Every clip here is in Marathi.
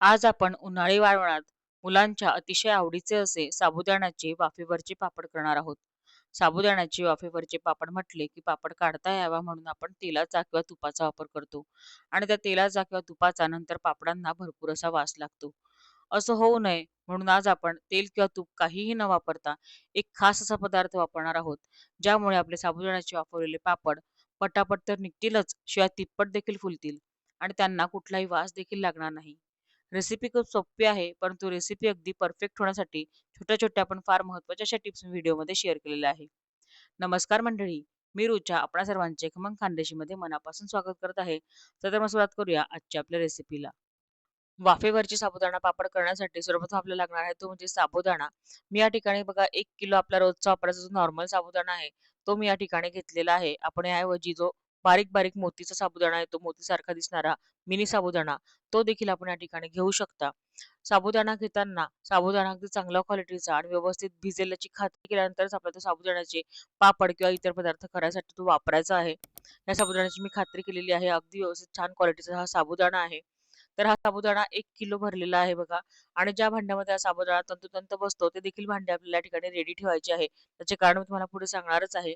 आज आपण उन्हाळी वाळवणात मुलांच्या अतिशय आवडीचे असे साबुदाण्याचे वाफेवरचे पापड करणार आहोत. साबुदाण्याचे वाफेवरचे पापड म्हटले की पापड काढता यावा म्हणून आपण तेलाचा किंवा तुपाचा वापर करतो आणि त्या तेलाचा किंवा तुपाचा नंतर पापडांना भरपूर असा वास लागतो. असं होऊ नये म्हणून आज आपण तेल किंवा तूप काहीही न वापरता एक खास असा पदार्थ वापरणार आहोत, ज्यामुळे आपले साबुदाण्याचे वाफवलेले पापड पटापट तर निघतीलच, शिवाय तिप्पट देखील फुलतील आणि त्यांना कुठलाही वास देखील लागणार नाही. रेसिपी खूप सोपी आहे, परंतु रेसिपी अगदी परफेक्ट होण्यासाठी छोट्या-छोट्या पण फार महत्त्वाच्या अशा टिप्स व्हिडिओमध्ये शेअर केलेल्या आहे. नमस्कार मंडळी, मी रुचा आपणा सर्वांचे खमंग खानदेशीमध्ये मनापासून स्वागत करत आहे. तर मग सुरुवात करूया आजच्या आपल्या रेसिपीला. वाफेवरची साबुदाणा पापड करण्यासाठी सर्वप्रथम आपल्याला लागणार आहे तो म्हणजे साबुदाणा. मी या ठिकाणी बघा एक किलो आपला रोजचा वापरायचा जो नॉर्मल साबुदाणा आहे, तो मी या ठिकाणी घेतलेला आहे. आपण याऐवजी जो बारीक-बारीक मोतीचा साबुदाणा आहे, तो मोतीसारखा दिसणारा मिनी साबुदाणा, तो देखील आपण या ठिकाणी घेऊ शकता. साबुदाणा घेताना साबुदाणा अगदी चांगल्या क्वालिटीचा आणि व्यवस्थित भिजेल्याची खात्री केल्यानंतरच आपल्याला साबुदाण्याचे पापड किंवा इतर पदार्थ करायसाठी तो वापरायचा आहे. या साबुदाण्याची मी खात्री केलेली आहे. अगदी व्यवस्थित छान क्वालिटीचा हा साबुदाणा आहे. तर हा साबुदाणा एक किलो भरलेला आहे बघा आणि ज्या भांड्यामध्ये हा साबुदाणा तंतोतंत बसतो ते देखील भांडे आपल्याला या ठिकाणी रेडी ठेवायचे आहे. त्याचे कारण मी तुम्हाला पुढे सांगणारच आहे.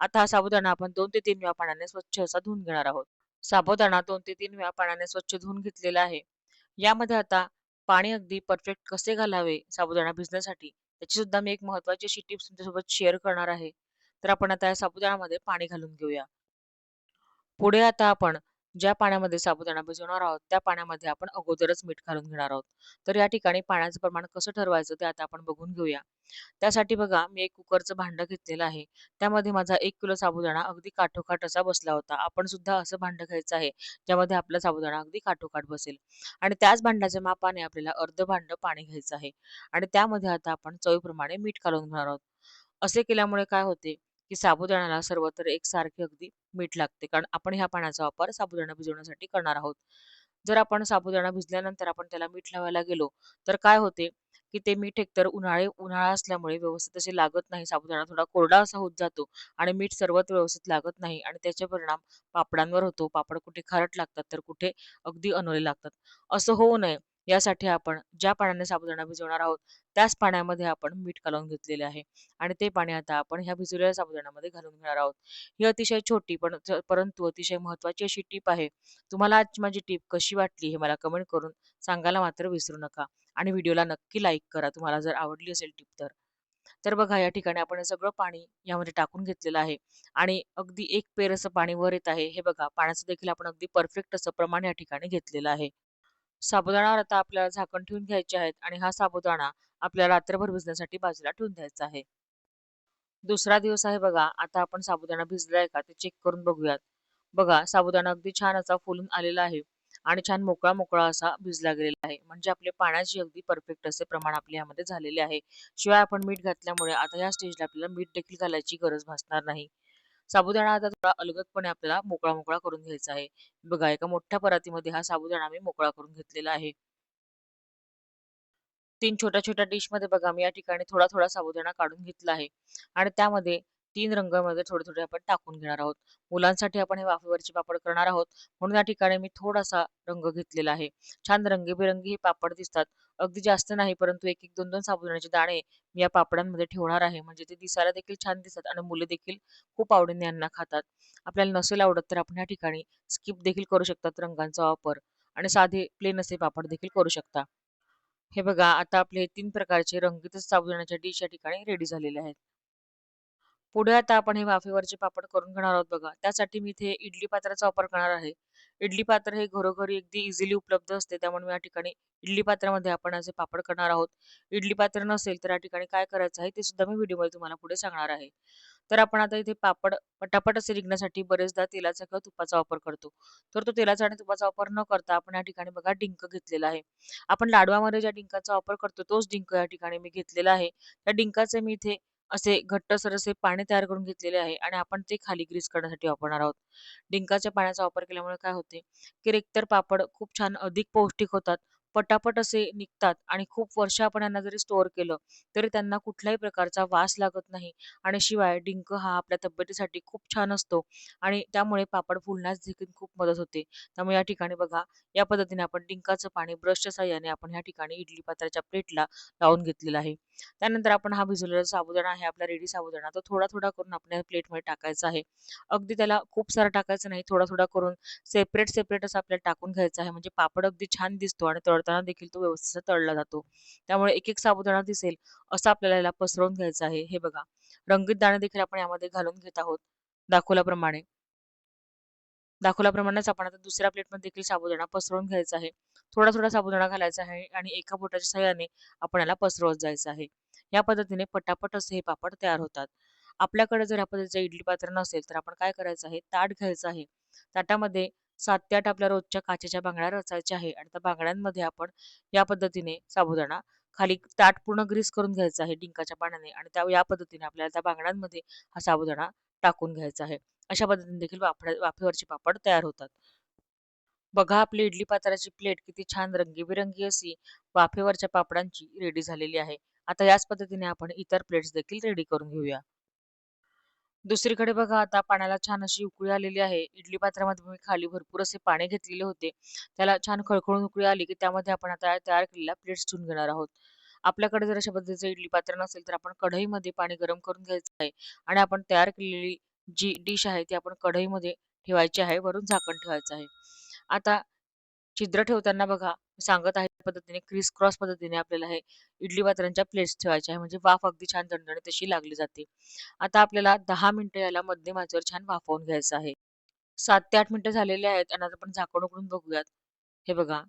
आता हा साबुदाणा आपण दोन ते तीन वेळा पाण्याने स्वच्छ असा धुवून घेणार आहोत. साबुदाणा दोन ते तीन वेळा पाण्याने स्वच्छ धुवून घेतलेला आहे. यामध्ये आता पाणी अगदी परफेक्ट कसे घालावे साबुदाणा भिजण्यासाठी त्याची सुद्धा मी एक महत्वाची अशी टिप्स तुमच्यासोबत शेअर करणार आहे. तर आपण आता या साबुदाण्यामध्ये पाणी घालून घेऊया. पुढे आता आपण ज्या पाण्यामध्ये साबुदाणा भिजवणार आहोत, त्या पाण्यामध्ये आपण अगोदरच मीठ घालून घेणार आहोत. तर या ठिकाणी पाण्याचं प्रमाण कसं ठरवायचं ते आता आपण बघून घेऊया. त्यासाठी बघा मी एक कुकरचं भांडं घेतलेलं आहे. त्यामध्ये माझा एक किलो साबुदाणा अगदी काठोकाठ असा बसला होता. आपण सुद्धा असं भांडं घ्यायचं आहे, ज्यामध्ये आपला साबुदाणा अगदी काठोकाठ बसेल आणि त्याच भांड्याच्या मापाने आपल्याला अर्ध भांडं पाणी घ्यायचं आहे आणि त्यामध्ये आता आपण चवीप्रमाणे मीठ घालून घेणार आहोत. असे केल्यामुळे काय होते, की साबुदाण्याला सर्वत्र एकसारखे अगदी मीठ लागते. कारण आपण ह्या पाण्याचा वापर साबुदाणा भिजवण्यासाठी करणार आहोत. जर आपण साबुदाणा भिजल्यानंतर आपण त्याला मीठ लावायला गेलो, तर काय होते, की ते मीठ एकतर उन्हाळे उन्हाळा असल्यामुळे व्यवस्थित असे लागत नाही. साबुदाणा थोडा कोरडा असा होत जातो आणि मीठ सर्वत्र व्यवस्थित लागत नाही आणि त्याचे परिणाम पापडांवर होतो. पापड कुठे खारट लागतात, तर कुठे अगदी अनोळे लागतात. असं होऊ नये यासाठी आपण ज्या पाण्याने साबुदाणा भिजवणार आहोत, त्याच पाण्यामध्ये आपण मीठ कालवून घेतलेले आहे आणि ते पाणी आता आपण ह्या भिजवलेल्या साबुदाण्यामध्ये घालून घेणार आहोत. ही अतिशय छोटी पण परंतु अतिशय महत्त्वाची अशी टीप आहे. तुम्हाला आजची माझी टीप कशी वाटली हे मला कमेंट करून सांगायला मात्र विसरू नका आणि व्हिडिओला नक्की लाईक करा तुम्हाला जर आवडली असेल टिप तर. तर बघा या ठिकाणी आपण सगळं पाणी यामध्ये टाकून घेतलेलं आहे आणि अगदी एक पेर असं पाणी वर येत आहे. हे बघा पाण्याचं देखील आपण अगदी परफेक्ट असं प्रमाण या ठिकाणी घेतलेलं आहे. साबुदाणा आता आपल्याला झाकण ठेवून घ्यायचे आहेत आणि हा साबुदाणा आपल्याला रात्रभर भिजण्यासाठी बाजूला ठेवून द्यायचा आहे. दुसरा दिवस आहे बघा. आता आपण साबुदाणा भिजलाय का ते चेक करून बघूयात. बघा साबुदाणा अगदी छान असा फुलून आलेला आहे आणि छान मोकळा-मोकळा असा भिजला गेलेला आहे. म्हणजे आपले पाण्याची अगदी परफेक्ट असे प्रमाण आपल्या यामध्ये झालेले आहे. शिवाय आपण मीठ घातल्यामुळे आता या स्टेजला आपल्याला मीठ देखील घालायची गरज भासणार नाही. साबुदाणा आता थोडा अलगदपणे आपल्याला मोकळा-मोकळा करून घ्यायचा आहे. बघा एका मोठ्या परातीमध्ये हा साबुदाणा मी मोकळा करून घेतलेला आहे. तीन छोट्या-छोट्या डिशमध्ये बघा मी या ठिकाणी थोडा-थोडा साबुदाणा काढून घेतला आहे आणि त्यामध्ये तीन रंगामध्ये थोडे-थोडे आपण टाकून घेणार आहोत. मुलांसाठी आपण हे वाफेवरचे पापड करणार आहोत, म्हणून या ठिकाणी मी थोडासा रंग घेतलेला आहे. छान रंगीबेरंगी हे पापड दिसतात. अगदी जास्त नाही, परंतु 1-1, 2-2 साबुदाण्याचे दाणे मी या पापडांमध्ये ठेवणार आहे. म्हणजे ते दिसायला देखील छान दिसतात आणि मुले देखील खूप आवडीने यांना खातात. आपल्याला नसेल आवडत तर आपण या ठिकाणी स्किप देखील करू शकतात रंगांचा वापर आणि साधे प्लेन असे पापड देखील करू शकता. हे बघा आता आपले तीन प्रकारचे रंगीत साबुदाण्याच्या डिश या ठिकाणी रेडी झालेले आहेत. पुढे आता आपण हे वाफेवरचे पापड करून घेणार आहोत बघा. त्यासाठी मी इथे इडली पात्राचा वापर करणार आहे. इडली पात्र हे घरोघरी अगदी इझिली उपलब्ध असते. त्यामुळे मी या ठिकाणी इडली पात्रामध्ये आपण असे पापड करणार आहोत. इडली पात्र नसेल तर या ठिकाणी काय करायचं आहे ते सुद्धा मी व्हिडिओमध्ये तुम्हाला पुढे सांगणार आहे. तर आपण आता इथे पापड पटापट असे निघण्यासाठी बरेचदा तेलाचा किंवा तुपाचा वापर करतो. तर तो तेलाचा आणि तुपाचा वापर न करता आपण या ठिकाणी बघा डिंक घेतलेला आहे. आपण लाडवामध्ये ज्या डिंकाचा वापर करतो तोच डिंक या ठिकाणी मी घेतलेला आहे. त्या डिंकाचे मी इथे असे घट्टसर असे पाणी तयार करून घेतलेले आहे आणि आपण ते खाली ग्रीस करण्यासाठी वापरणार आहोत. डिंकाच्या पाण्याचा वापर केल्यामुळे काय होते, की एकतर पापड खूप छान अधिक पौष्टिक होतात. पटापट असे निघतात आणि खूप वर्ष आपण यांना जरी स्टोअर केलं तरी त्यांना कुठल्याही प्रकारचा वास लागत नाही. आणि शिवाय डिंक हा आपल्या तब्येतीसाठी खूप छान असतो आणि त्यामुळे पापड फुलण्यास देखील खूप मदत होते. त्यामुळे या ठिकाणी बघा या पद्धतीने आपण डिंकाचं पाणी ब्रशच्या साह्याने आपण या ठिकाणी इडली पात्राच्या प्लेटला लावून घेतलेलं आहे. त्यानंतर आपण हा भिजवलेला साबुदाणा आहे आपला रेडी साबुदाणा तो थोडा थोडा करून आपल्या प्लेटमध्ये टाकायचा आहे. अगदी त्याला खूप सारा टाकायचं नाही थोडा थोडा करून सेपरेट सेपरेट असं आपल्याला टाकून घ्यायचं आहे. म्हणजे पापड अगदी छान दिसतो आणि करताना देखील तो व्यवस्थित तळला जातो. त्यामुळे एक एक साबुदाणा दिसेल असं आपल्याला याला पसरवून घ्यायचं आहे. हे बघा रंगीत दाणे देखील आपण यामध्ये घालून घेत आहोत दाखवल्याप्रमाणे. दाखवल्याप्रमाणेच आपण आता दुसऱ्या प्लेटमध्ये देखील साबुदाणा पसरवून घ्यायचा आहे. थोडा थोडा साबुदाणा घालायचा आहे आणि एका बोटाच्या सहाय्याने आपण याला पसरवत जायचं आहे. या पद्धतीने पटापट असे हे पापड तयार होतात. आपल्याकडे जर या पद्धतीचं इडली पात्र नसेल तर आपण काय करायचं आहे? ताट घ्यायचं आहे. ताटामध्ये सात ते आठ आपल्या रोजच्या काचेच्या बांगड्या रचायच्या आहे आणि त्या बांगड्यांमध्ये आपण या पद्धतीने साबुदाणा खाली ताट पूर्ण ग्रीस करून घ्यायचं आहे डिंकाच्या पाण्याने आणि त्या या पद्धतीने आपल्याला त्या बांगड्यांमध्ये हा साबुदाणा टाकून घ्यायचा आहे. अशा पद्धतीने देखील वाफड वाफेवरचे पापड तयार होतात. बघा आपली इडली पात्राची प्लेट किती छान रंगीबेरंगी अशी वाफेवरच्या पापडांची रेडी झालेली आहे. आता याच पद्धतीने आपण इतर प्लेट्स देखील रेडी करून घेऊया. दुसरीकडे बघा आता पाण्याला छान अशी उकळी आलेली आहे. इडली पात्रामध्ये मी खाली भरपूर असे पाणी घेतलेले होते. त्याला छान खळखळून उकळी आली की त्यामध्ये आपण आता तयार केलेल्या प्लेट्स ठेवून घेणार आहोत. आपल्याकडे जर अशा पद्धतीचं इडली पात्र नसेल तर आपण कढईमध्ये पाणी गरम करून घ्यायचं आहे आणि आपण तयार केलेली जी डिश आहे ती आपण कढईमध्ये ठेवायची आहे. वरून झाकण ठेवायचं आहे. आता छिद्र ठेवताना बघा सांगत आहे पद्धतीने क्रिस क्रॉस पद्धतीने आपल्याला हे इडली पात्रांच्या प्लेट्स ठेवायच्या आहे. म्हणजे वाफ अगदी छान दणदणीत तशी लागली जाते. आता आपल्याला दहा मिनिटं याला मध्यम आचेवर छान वाफवून घ्यायचं आहे. सात ते आठ मिनिटं झालेले आहेत आणि आता आपण झाकण उघडून बघूयात. हे बघा.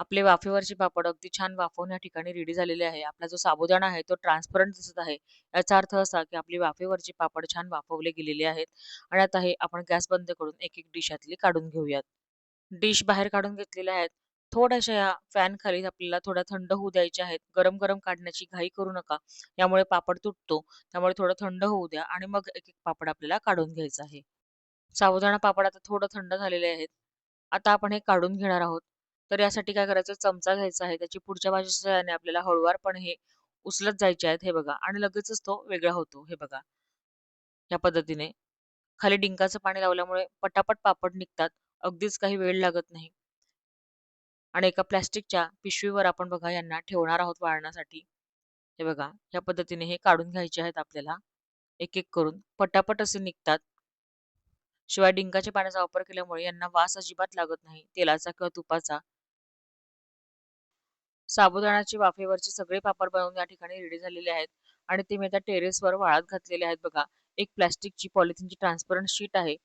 आपले वाफेवरचे पापड अगदी छान वाफवून या ठिकाणी रेडी झालेले आहे. आपला जो साबुदाणा आहे तो ट्रान्सपरंट दिसत आहे. याचा अर्थ असा की आपली वाफेवरचे पापड छान वाफवले गेलेले आहेत. आणि आता हे आपण गॅस बंद करून एक एक डिशातली काढून घेऊयात. डिश बाहेर काढून घेतलेल्या आहेत. थोड्याशा या फॅन खाली आपल्याला थोडा थंड होऊ द्यायचे आहेत. गरम गरम काढण्याची घाई करू नका. यामुळे पापड तुटतो. त्यामुळे थोडं थंड होऊ द्या आणि मग एक एक पापड आपल्याला काढून घ्यायचं आहे. साबुदाणा पापड आता थोडं थंड झालेले आहेत. आता आपण हे काढून घेणार आहोत. तर यासाठी काय करायचं? चमचा घ्यायचा आहे. त्याची पुढच्या बाजूच्या सहाय्याने आपल्याला हळूवारपणे हे उचलत जायचे आहेत हे बघा. आणि लगेचच तो वेगळा होतो हे बघा. या पद्धतीने. खाली डिंकाचं पाणी लावल्यामुळे पटापट पापड निघतात. अगदीच काही वेळ लागत नाही. आणि एका प्लॅस्टिकच्या पिशवीवर आपण बघा यांना ठेवणार आहोत वाळण्यासाठी. हे बघा या पद्धतीने हे काढून घ्यायचे आहेत आपल्याला. एक एक करून. पटापट असे निघतात. शिवाय डिंकाच्या पाण्याचा वापर केल्यामुळे यांना वास अजिबात लागत नाही. तेलाचा किंवा तुपाचा. साबुदाणाची वाफेवरचे सगळे पापड बनवून या ठिकाणी रेडी झालेले आहेत. आणि ते मी आता टेरेसवर वाळत घातलेले आहेत बघा. एक प्लॅस्टिकची पॉलिथिनची ट्रान्सपरंट शीट आहे.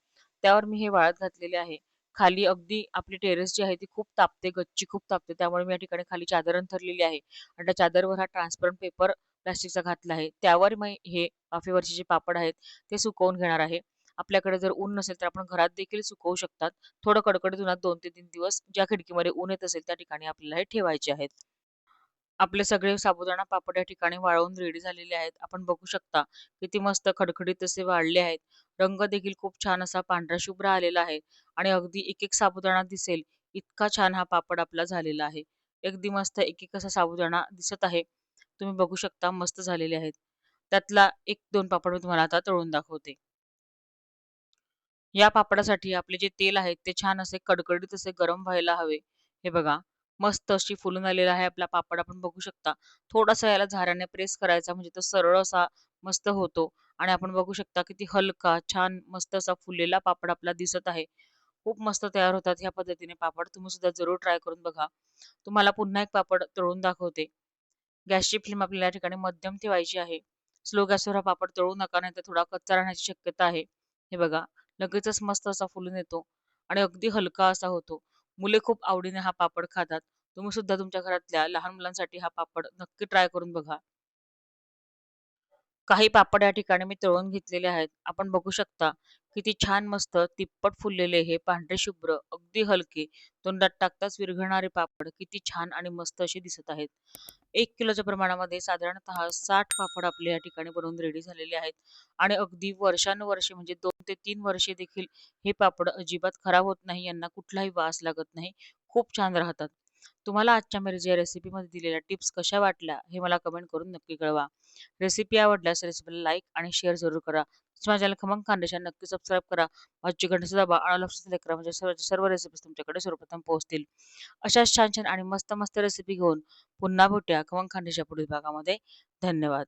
त्यावर मी हे वाळत घातलेले आहे. खाली अगदी आपली टेरेस जी आहे ती खूप तापते गच्ची खूप तापते. त्यामुळे मी या ठिकाणी खाली चादर अंथरलेली आहे. आणि त्या चादरवर हा ट्रान्सपरंट पेपर प्लास्टिकचा घातला आहे. त्यावर मी हे वाफेवरचे जे पापड आहेत ते सुकवून घेणार आहे. आपल्याकडे जर ऊन नसेल तर आपण घरात देखील सुकवू शकतात. थोडं कडकडीत उन्हात दोन ते तीन दिवस ज्या खिडकीमध्ये ऊन येत असेल त्या ठिकाणी आपल्याला हे ठेवायचे आहेत. आपले सगळे साबुदाणा पापड या ठिकाणी वाळवून रेडी झालेले आहेत. आपण बघू शकता किती मस्त खडखडीत असे वाळले आहेत. रंग देखील खूप छान असा पांढरा शुभ्र आलेला आहे आणि अगदी एक एक साबुदाणा दिसेल इतका छान हा पापड आपला झालेला आहे. अगदी मस्त एक एक असा साबुदाणा दिसत आहे. तुम्ही बघू शकता मस्त झालेले आहेत. त्यातला एक दोन पापड मी तुम्हाला आता तळून दाखवते. या पापडासाठी आपले जे तेल आहे ते छान असे कडकडीत असे गरम व्हायला हवे. हे बघा. मस्त अशी फुलून आलेला आहे आपला पापड आपण बघू शकता. थोडासा याला झाऱ्याने प्रेस करायचा म्हणजे तो सरळ असा मस्त होतो. आणि आपण बघू शकता किती हलका छान मस्त असा फुललेला पापड आपला दिसत आहे. खूप मस्त तयार होतात ह्या पद्धतीने पापड. तुम्ही सुद्धा जरूर ट्राय करून बघा. तुम्हाला पुन्हा एक पापड तळून दाखवते. गॅसची फ्लेम आपल्याला या ठिकाणी मध्यम ठेवायची आहे. स्लो गॅसवर हा पापड तळू नका नाही तर थोडा कच्चा राहण्याची शक्यता आहे. हे बघा लगेचच मस्त असा फुलून येतो. आणि अगदी हलका असा होतो. मुले खूप आवडीने हा पापड खातात. तुम्ही सुद्धा तुमच्या घरातल्या लहान मुलांसाठी हा पापड नक्की ट्राय करून बघा. काही पापड या ठिकाणी मी तळून घेतलेले आहेत. आपण बघू शकता किती छान मस्त तिप्पट फुललेले हे पांढरे शुभ्र अगदी हलके तोंडात टाकताच विरघळणारे पापड किती छान आणि मस्त असे दिसत आहेत. एक किलोच्या प्रमाणामध्ये साधारणतः साठ पापड आपले या ठिकाणी बनवून रेडी झालेले आहेत. आणि अगदी वर्षानुवर्षे म्हणजे दोन ते तीन वर्षे देखील हे पापड अजिबात खराब होत नाही यांना कुठलाही वास लागत नाही. खूप छान राहतात. तुम्हाला आजच्या मेरी या रेसिपीमध्ये दिलेल्या टिप्स कशा वाटल्या हे मला कमेंट करून नक्की कळवा. रेसिपी आवडल्यास रेसिपीला लाईक आणि शेअर जरूर करा. माझ्या चॅनल खमंग खानदेशात नक्की सबस्क्राईब करा. माझी घंटा दाबा आणि लक्षात करा म्हणजे सर्व सर्व रेसिपीज तुमच्याकडे सर्वप्रथम पोहोचतील. अशाच छान छान आणि मस्त मस्त रेसिपी घेऊन पुन्हा भेटूया खमंग खानदेशा पुढील भागामध्ये. धन्यवाद.